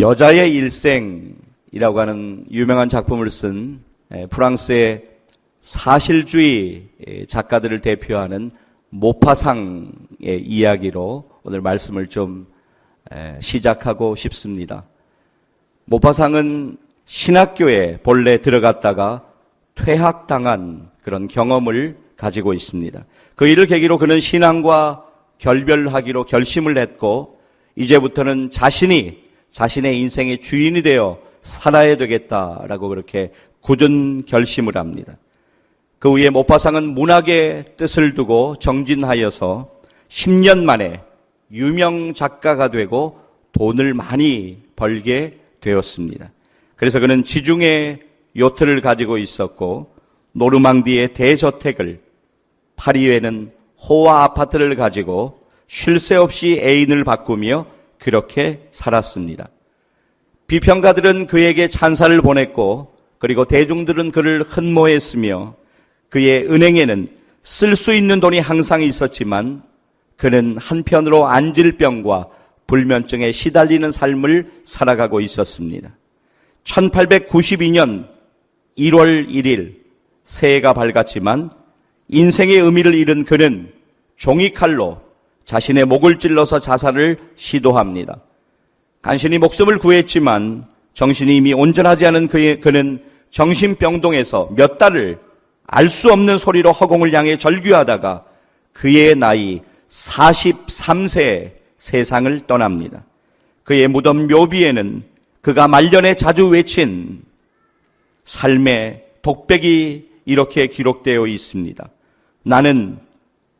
여자의 일생이라고 하는 유명한 작품을 쓴 프랑스의 사실주의 작가들을 대표하는 모파상의 이야기로 오늘 말씀을 좀 시작하고 싶습니다. 모파상은 신학교에 본래 들어갔다가 퇴학당한 그런 경험을 가지고 있습니다. 그 일을 계기로 그는 신앙과 결별하기로 결심을 했고 이제부터는 자신이 자신의 인생의 주인이 되어 살아야 되겠다라고 그렇게 굳은 결심을 합니다. 그 후에 모파상은 문학의 뜻을 두고 정진하여서 10년 만에 유명 작가가 되고 돈을 많이 벌게 되었습니다. 그래서 그는 지중해 요트를 가지고 있었고 노르망디의 대저택을 파리에는 호화 아파트를 가지고 쉴 새 없이 애인을 바꾸며 그렇게 살았습니다. 비평가들은 그에게 찬사를 보냈고 그리고 대중들은 그를 흠모했으며 그의 은행에는 쓸 수 있는 돈이 항상 있었지만 그는 한편으로 안질병과 불면증에 시달리는 삶을 살아가고 있었습니다. 1892년 1월 1일 새해가 밝았지만 인생의 의미를 잃은 그는 종이칼로 자신의 목을 찔러서 자살을 시도합니다. 간신히 목숨을 구했지만 정신이 이미 온전하지 않은 그의, 그는 정신병동에서 몇 달을 알 수 없는 소리로 허공을 향해 절규하다가 그의 나이 43세에 세상을 떠납니다. 그의 무덤 묘비에는 그가 말년에 자주 외친 삶의 독백이 이렇게 기록되어 있습니다. 나는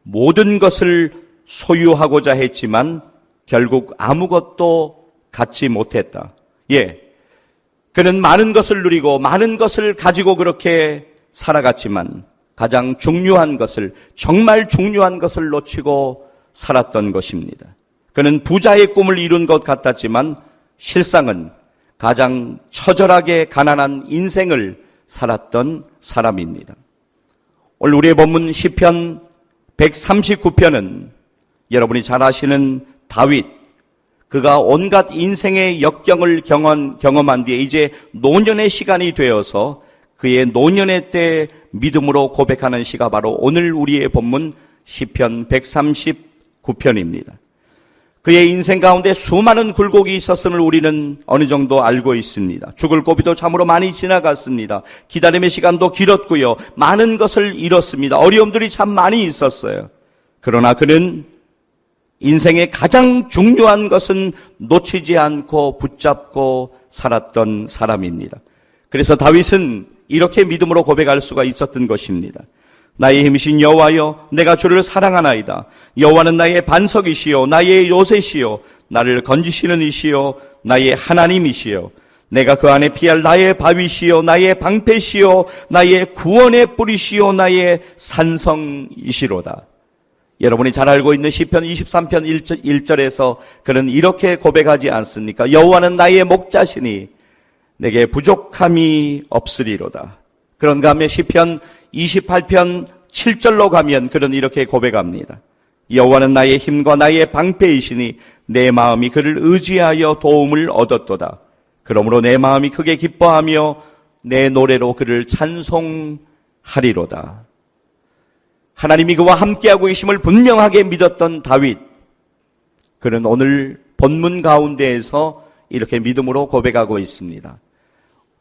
모든 것을 소유하고자 했지만 결국 아무것도 갖지 못했다. 예. 그는 많은 것을 누리고 많은 것을 가지고 그렇게 살아갔지만 가장 중요한 것을, 정말 중요한 것을 놓치고 살았던 것입니다. 그는 부자의 꿈을 이룬 것 같았지만 실상은 가장 처절하게 가난한 인생을 살았던 사람입니다. 오늘 우리의 본문 시편 139편은 여러분이 잘 아시는 다윗, 그가 온갖 인생의 역경을 경험, 경험한 뒤에 이제 노년의 시간이 되어서 그의 노년의 때 믿음으로 고백하는 시가 바로 오늘 우리의 본문 시편 139편입니다. 그의 인생 가운데 수많은 굴곡이 있었음을 우리는 어느 정도 알고 있습니다. 죽을 고비도 참으로 많이 지나갔습니다. 기다림의 시간도 길었고요. 많은 것을 잃었습니다. 어려움들이 참 많이 있었어요. 그러나 그는 인생의 가장 중요한 것은 놓치지 않고 붙잡고 살았던 사람입니다. 그래서 다윗은 이렇게 믿음으로 고백할 수가 있었던 것입니다. 나의 힘이신 여호와여 내가 주를 사랑하나이다. 여호와는 나의 반석이시요 나의 요새시요 나를 건지시는 이시요 나의 하나님이시요 내가 그 안에 피할 나의 바위시요 나의 방패시요 나의 구원의 뿌리시요 나의 산성이시로다. 여러분이 잘 알고 있는 시편 23편 1절, 에서 그는 이렇게 고백하지 않습니까? 여호와는 나의 목자시니 내게 부족함이 없으리로다. 그런가 하면 시편 28편 7절로 가면 그는 이렇게 고백합니다. 여호와는 나의 힘과 나의 방패이시니 내 마음이 그를 의지하여 도움을 얻었도다. 그러므로 내 마음이 크게 기뻐하며 내 노래로 그를 찬송하리로다. 하나님이 그와 함께하고 계심을 분명하게 믿었던 다윗. 그는 오늘 본문 가운데에서 이렇게 믿음으로 고백하고 있습니다.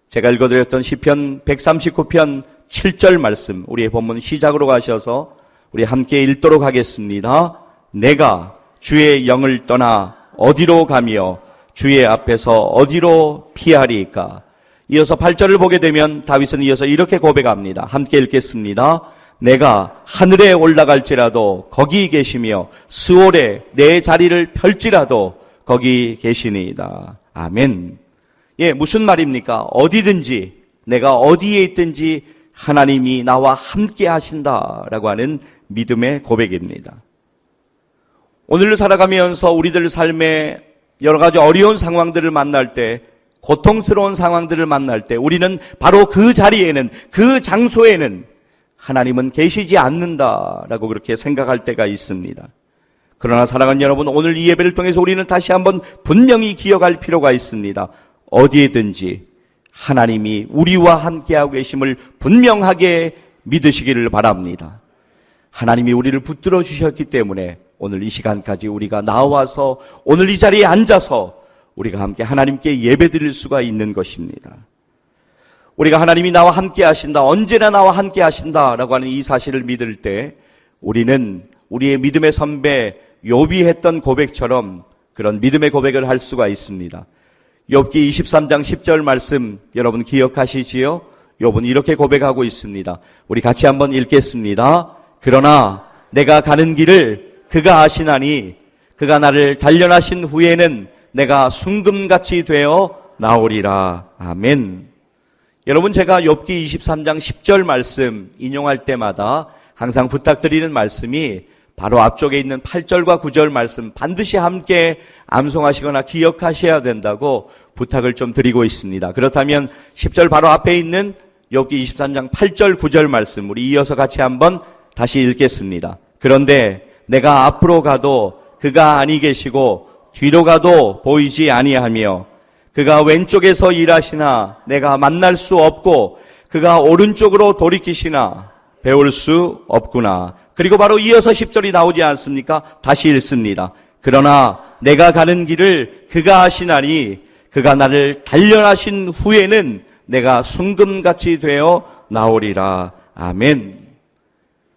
제가 읽어드렸던 시편 139편 7절 말씀, 우리의 본문 시작으로 가셔서 우리 함께 읽도록 하겠습니다. 내가 주의 영을 떠나 어디로 가며 주의 앞에서 어디로 피하리까? 이어서 8절을 보게 되면 다윗은 이어서 이렇게 고백합니다. 함께 읽겠습니다. 내가 하늘에 올라갈지라도 거기 계시며 스월에 내 자리를 펼지라도 거기 계시니이다. 아멘. 예, 무슨 말입니까? 어디든지 내가 어디에 있든지 하나님이 나와 함께 하신다라고 하는 믿음의 고백입니다. 오늘을 살아가면서 우리들 삶에 여러 가지 어려운 상황들을 만날 때 고통스러운 상황들을 만날 때 우리는 바로 그 자리에는 그 장소에는 하나님은 계시지 않는다라고 그렇게 생각할 때가 있습니다. 그러나 사랑하는 여러분, 오늘 이 예배를 통해서 우리는 다시 한번 분명히 기억할 필요가 있습니다. 어디에든지 하나님이 우리와 함께하고 계심을 분명하게 믿으시기를 바랍니다. 하나님이 우리를 붙들어 주셨기 때문에 오늘 이 시간까지 우리가 나와서 오늘 이 자리에 앉아서 우리가 함께 하나님께 예배 드릴 수가 있는 것입니다. 우리가 하나님이 나와 함께 하신다, 언제나 나와 함께 하신다라고 하는 이 사실을 믿을 때 우리는 우리의 믿음의 선배 욥이 했던 고백처럼 그런 믿음의 고백을 할 수가 있습니다. 욥기 23장 10절 말씀 여러분 기억하시지요? 욥은 이렇게 고백하고 있습니다. 우리 같이 한번 읽겠습니다. 그러나 내가 가는 길을 그가 아시나니 그가 나를 단련하신 후에는 내가 순금같이 되어 나오리라. 아멘. 여러분 제가 욥기 23장 10절 말씀 인용할 때마다 항상 부탁드리는 말씀이 바로 앞쪽에 있는 8절과 9절 말씀 반드시 함께 암송하시거나 기억하셔야 된다고 부탁을 좀 드리고 있습니다. 그렇다면 10절 바로 앞에 있는 욥기 23장 8절 9절 말씀 우리 이어서 같이 한번 다시 읽겠습니다. 그런데 내가 앞으로 가도 그가 아니 계시고 뒤로 가도 보이지 아니하며 그가 왼쪽에서 일하시나 내가 만날 수 없고 그가 오른쪽으로 돌이키시나 배울 수 없구나. 그리고 바로 이어서 10절이 나오지 않습니까? 다시 읽습니다. 그러나 내가 가는 길을 그가 하시나니 그가 나를 단련하신 후에는 내가 순금같이 되어 나오리라. 아멘.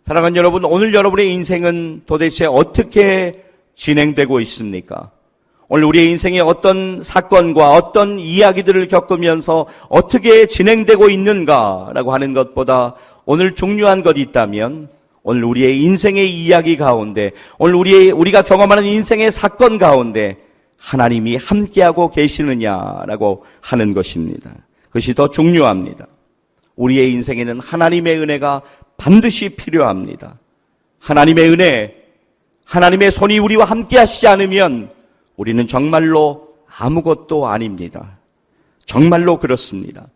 사랑하는 여러분, 오늘 여러분의 인생은 도대체 어떻게 진행되고 있습니까? 오늘 우리의 인생에 어떤 사건과 어떤 이야기들을 겪으면서 어떻게 진행되고 있는가라고 하는 것보다 오늘 중요한 것이 있다면 오늘 우리의 인생의 이야기 가운데 오늘 우리의 우리가 경험하는 인생의 사건 가운데 하나님이 함께하고 계시느냐라고 하는 것입니다. 그것이 더 중요합니다. 우리의 인생에는 하나님의 은혜가 반드시 필요합니다. 하나님의 은혜, 하나님의 손이 우리와 함께 하시지 않으면 우리는 정말로 아무것도 아닙니다. 정말로 그렇습니다.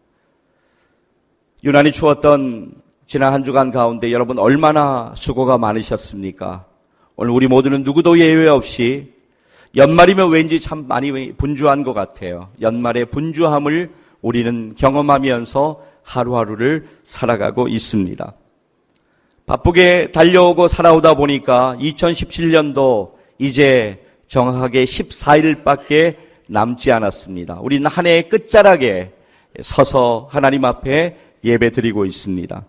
유난히 추웠던 지난 한 주간 가운데 여러분 얼마나 수고가 많으셨습니까? 오늘 우리 모두는 누구도 예외 없이 연말이면 왠지 참 많이 분주한 것 같아요. 연말의 분주함을 우리는 경험하면서 하루하루를 살아가고 있습니다. 바쁘게 달려오고 살아오다 보니까 2017년도 이제 정확하게 14일밖에 남지 않았습니다. 우리는 한 해의 끝자락에 서서 하나님 앞에 예배 드리고 있습니다.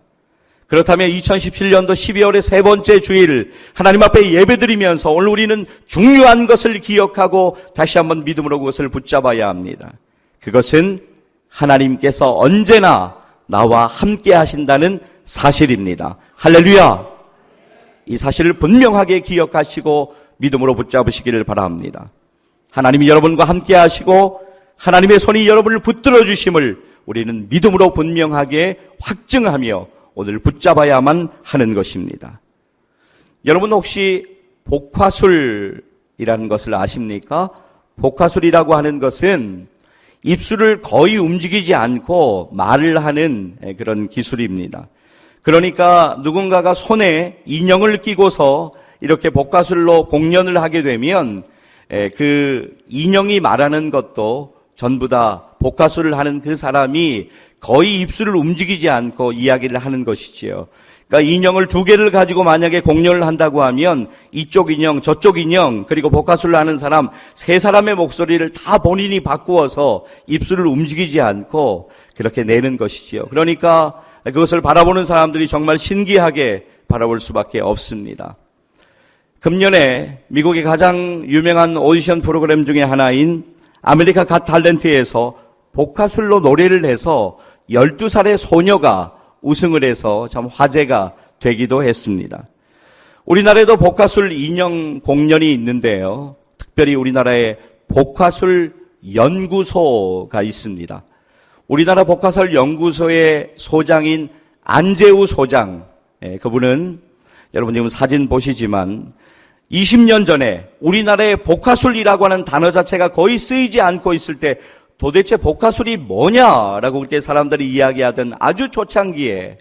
그렇다면 2017년도 12월의 세 번째 주일 하나님 앞에 예배드리면서 오늘 우리는 중요한 것을 기억하고 다시 한번 믿음으로 그것을 붙잡아야 합니다. 그것은 하나님께서 언제나 나와 함께 하신다는 사실입니다. 할렐루야! 이 사실을 분명하게 기억하시고 믿음으로 붙잡으시기를 바랍니다. 하나님이 여러분과 함께 하시고 하나님의 손이 여러분을 붙들어 주심을 우리는 믿음으로 분명하게 확증하며 오늘 붙잡아야만 하는 것입니다. 여러분 혹시 복화술이라는 것을 아십니까? 복화술이라고 하는 것은 입술을 거의 움직이지 않고 말을 하는 그런 기술입니다. 그러니까 누군가가 손에 인형을 끼고서 이렇게 복화술로 공연을 하게 되면 그 인형이 말하는 것도 전부 다 복화술을 하는 그 사람이 거의 입술을 움직이지 않고 이야기를 하는 것이지요. 그러니까 인형을 두 개를 가지고 만약에 공연을 한다고 하면 이쪽 인형, 저쪽 인형, 그리고 복화술을 하는 사람 세 사람의 목소리를 다 본인이 바꾸어서 입술을 움직이지 않고 그렇게 내는 것이지요. 그러니까 그것을 바라보는 사람들이 정말 신기하게 바라볼 수밖에 없습니다. 금년에 미국의 가장 유명한 오디션 프로그램 중에 하나인 아메리카 갓 탤런트에서 복화술로 노래를 해서 12살의 소녀가 우승을 해서 참 화제가 되기도 했습니다. 우리나라에도 복화술 인형 공연이 있는데요. 특별히 우리나라에 복화술 연구소가 있습니다. 우리나라 복화술 연구소의 소장인 안재우 소장, 예, 그분은 여러분 지금 사진 보시지만 20년 전에 우리나라의 복화술이라고 하는 단어 자체가 거의 쓰이지 않고 있을 때 도대체 복화술이 뭐냐라고 그때 사람들이 이야기하던 아주 초창기에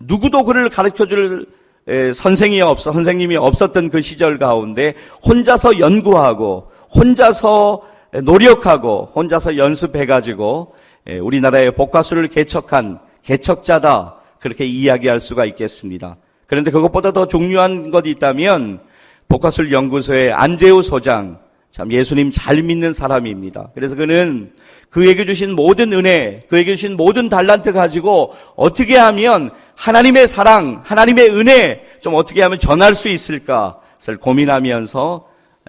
누구도 그를 가르쳐 줄 에, 선생이 없어 선생님이 없었던 그 시절 가운데 혼자서 연구하고 혼자서 노력하고 혼자서 연습해 가지고 우리나라의 복과수를 개척한 개척자다 그렇게 이야기할 수가 있겠습니다. 그런데 그것보다 더 중요한 것이 있다면 복과술 연구소의 안재우 소장 참 예수님 잘 믿는 사람입니다. 그래서 그는 그에게 주신 모든 은혜, 그에게 주신 모든 달란트 가지고 어떻게 하면 하나님의 사랑, 하나님의 은혜 좀 어떻게 하면 전할 수 있을까를 고민하면서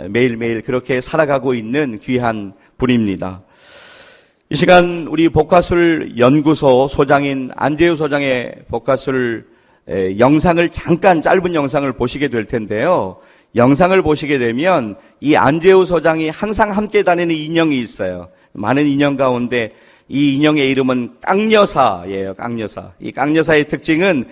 매일매일 그렇게 살아가고 있는 귀한 분입니다. 이 시간 우리 복화술 연구소 소장인 안재우 소장의 복화술 영상을 잠깐 짧은 영상을 보시게 될 텐데요. 영상을 보시게 되면 이 안재우 소장이 항상 함께 다니는 인형이 있어요. 많은 인형 가운데 이 인형의 이름은 깡여사예요. 깡여사. 이 깡여사의 특징은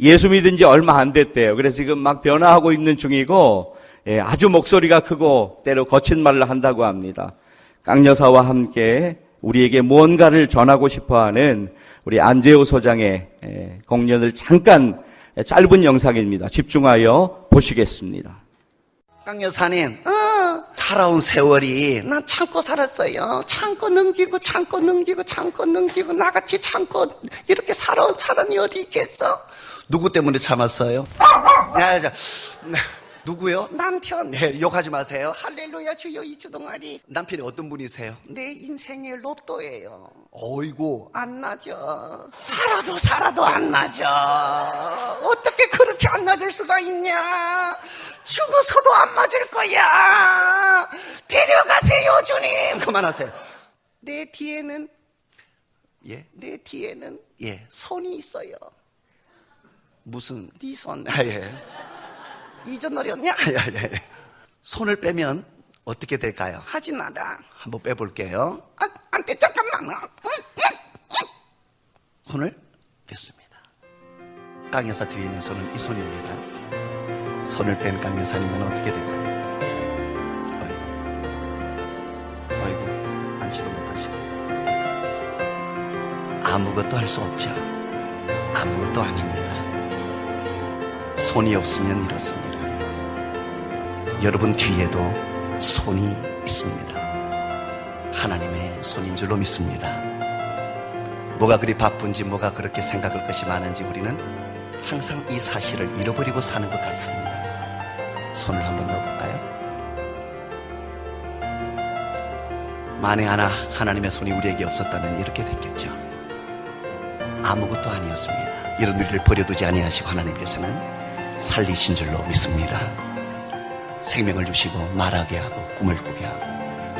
예수 믿은 지 얼마 안 됐대요. 그래서 지금 막 변화하고 있는 중이고 예, 아주 목소리가 크고 때로 거친 말을 한다고 합니다. 깡여사와 함께 우리에게 무언가를 전하고 싶어하는 우리 안재호 소장의 예, 공연을 잠깐 짧은 영상입니다. 집중하여 보시겠습니다. 강 여사님, 어, 살아온 세월이 난 참고 살았어요. 참고 넘기고 참고 넘기고 참고 넘기고 나같이 참고 이렇게 살아온 사람이 어디 있겠어? 누구 때문에 참았어요? 야, 야, 누구요? 남편. 네, 욕하지 마세요. 할렐루야 주여 이주 동아리. 남편이 어떤 분이세요? 내 인생의 로또예요. 어이구, 안 나죠. 살아도 살아도 안 나죠. 어떻게 그렇게 안 나질 수가 있냐? 죽어서도 안 맞을 거야. 데려가세요, 주님. 그만하세요. 내 뒤에는, 예, 내 뒤에는, 예, 손이 있어요. 무슨, 네 손, 아, 예. 이전 어렸냐? 아, 예. 손을 빼면 어떻게 될까요? 하지 마라. 한번 빼볼게요. 아, 안 돼, 잠깐만. 손을 뺐습니다. 강 여사 뒤에 있는 손은 이 손입니다. 손을 뺀 강 여사님은 어떻게 될까요? 어이구, 어이구, 앉지도 못하시고. 아무것도 할 수 없죠. 아무것도 아닙니다. 손이 없으면 이렇습니다. 여러분 뒤에도 손이 있습니다. 하나님의 손인 줄로 믿습니다. 뭐가 그리 바쁜지 뭐가 그렇게 생각할 것이 많은지 우리는 항상 이 사실을 잃어버리고 사는 것 같습니다. 손을 한번 넣어볼까요? 만에 하나 하나님의 손이 우리에게 없었다면 이렇게 됐겠죠. 아무것도 아니었습니다. 이런 우리를 버려두지 아니하시고 하나님께서는 살리신 줄로 믿습니다. 생명을 주시고 말하게 하고 꿈을 꾸게 하고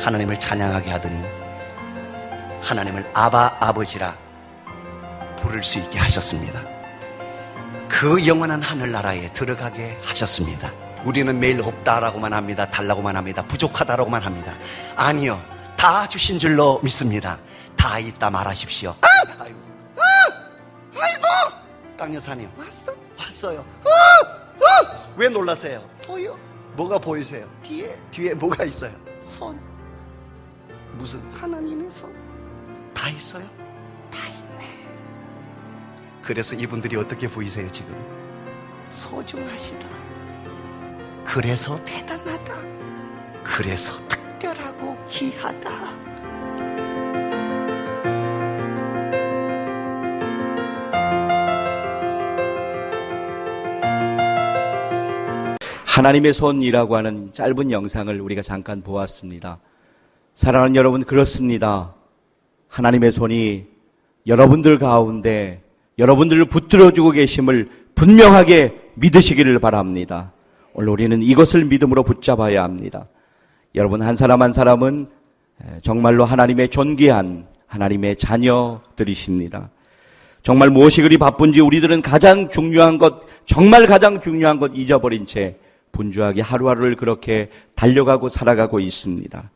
하나님을 찬양하게 하더니 하나님을 아바 아버지라 부를 수 있게 하셨습니다. 그 영원한 하늘나라에 들어가게 하셨습니다. 우리는 매일 없다라고만 합니다. 달라고만 합니다. 부족하다라고만 합니다. 아니요. 다 주신 줄로 믿습니다. 다 있다 말하십시오. 아! 아이고. 아! 아이고! 땅 여사님 왔어? 왔어요. 아! 아! 왜 놀라세요? 보여? 뭐가 보이세요? 뒤에 뒤에 뭐가 있어요? 손. 무슨 하나님의 손? 다 있어요? 다 있네. 그래서 이분들이 어떻게 보이세요 지금? 소중하시다. 그래서 대단하다. 그래서 특별하고 귀하다. 하나님의 손이라고 하는 짧은 영상을 우리가 잠깐 보았습니다. 사랑하는 여러분, 그렇습니다. 하나님의 손이 여러분들 가운데 여러분들을 붙들어주고 계심을 분명하게 믿으시기를 바랍니다. 오늘 우리는 이것을 믿음으로 붙잡아야 합니다. 여러분, 한 사람 한 사람은 정말로 하나님의 존귀한 하나님의 자녀들이십니다. 정말 무엇이 그리 바쁜지 우리들은 가장 중요한 것, 정말 가장 중요한 것 잊어버린 채 분주하게 하루하루를 그렇게 달려가고 살아가고 있습니다.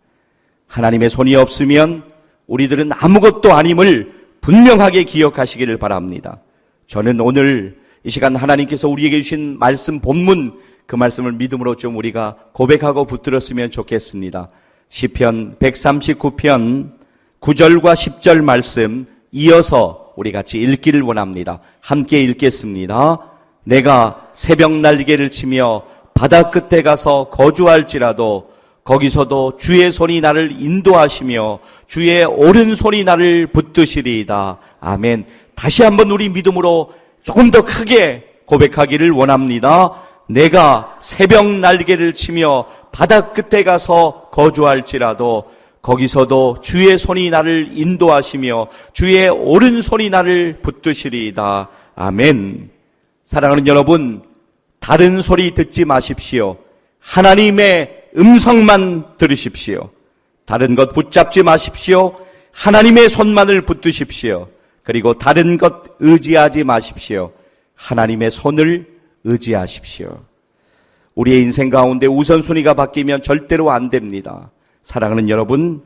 하나님의 손이 없으면 우리들은 아무것도 아님을 분명하게 기억하시기를 바랍니다. 저는 오늘 이 시간 하나님께서 우리에게 주신 말씀 본문 그 말씀을 믿음으로 좀 우리가 고백하고 붙들었으면 좋겠습니다. 시편 139편 9절과 10절 말씀 이어서 우리 같이 읽기를 원합니다. 함께 읽겠습니다. 내가 새벽 날개를 치며 바다 끝에 가서 거주할지라도 거기서도 주의 손이 나를 인도하시며 주의 오른손이 나를 붙드시리이다. 아멘. 다시 한번 우리 믿음으로 조금 더 크게 고백하기를 원합니다. 내가 새벽 날개를 치며 바다 끝에 가서 거주할지라도 거기서도 주의 손이 나를 인도하시며 주의 오른손이 나를 붙드시리이다. 아멘. 사랑하는 여러분, 다른 소리 듣지 마십시오. 하나님의 음성만 들으십시오. 다른 것 붙잡지 마십시오. 하나님의 손만을 붙드십시오. 그리고 다른 것 의지하지 마십시오. 하나님의 손을 의지하십시오. 우리의 인생 가운데 우선순위가 바뀌면 절대로 안 됩니다. 사랑하는 여러분,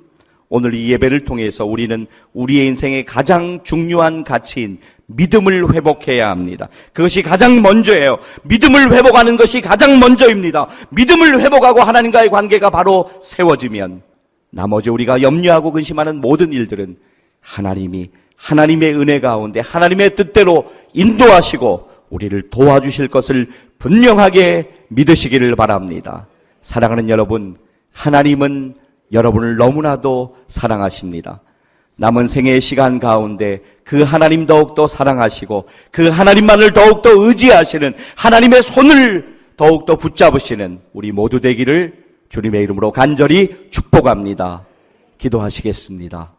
오늘 이 예배를 통해서 우리는 우리의 인생의 가장 중요한 가치인 믿음을 회복해야 합니다. 그것이 가장 먼저예요. 믿음을 회복하는 것이 가장 먼저입니다. 믿음을 회복하고 하나님과의 관계가 바로 세워지면 나머지 우리가 염려하고 근심하는 모든 일들은 하나님이 하나님의 은혜 가운데 하나님의 뜻대로 인도하시고 우리를 도와주실 것을 분명하게 믿으시기를 바랍니다. 사랑하는 여러분, 하나님은 여러분을 너무나도 사랑하십니다. 남은 생애의 시간 가운데 그 하나님 더욱더 사랑하시고 그 하나님만을 더욱더 의지하시는 하나님의 손을 더욱더 붙잡으시는 우리 모두 되기를 주님의 이름으로 간절히 축복합니다. 기도하시겠습니다.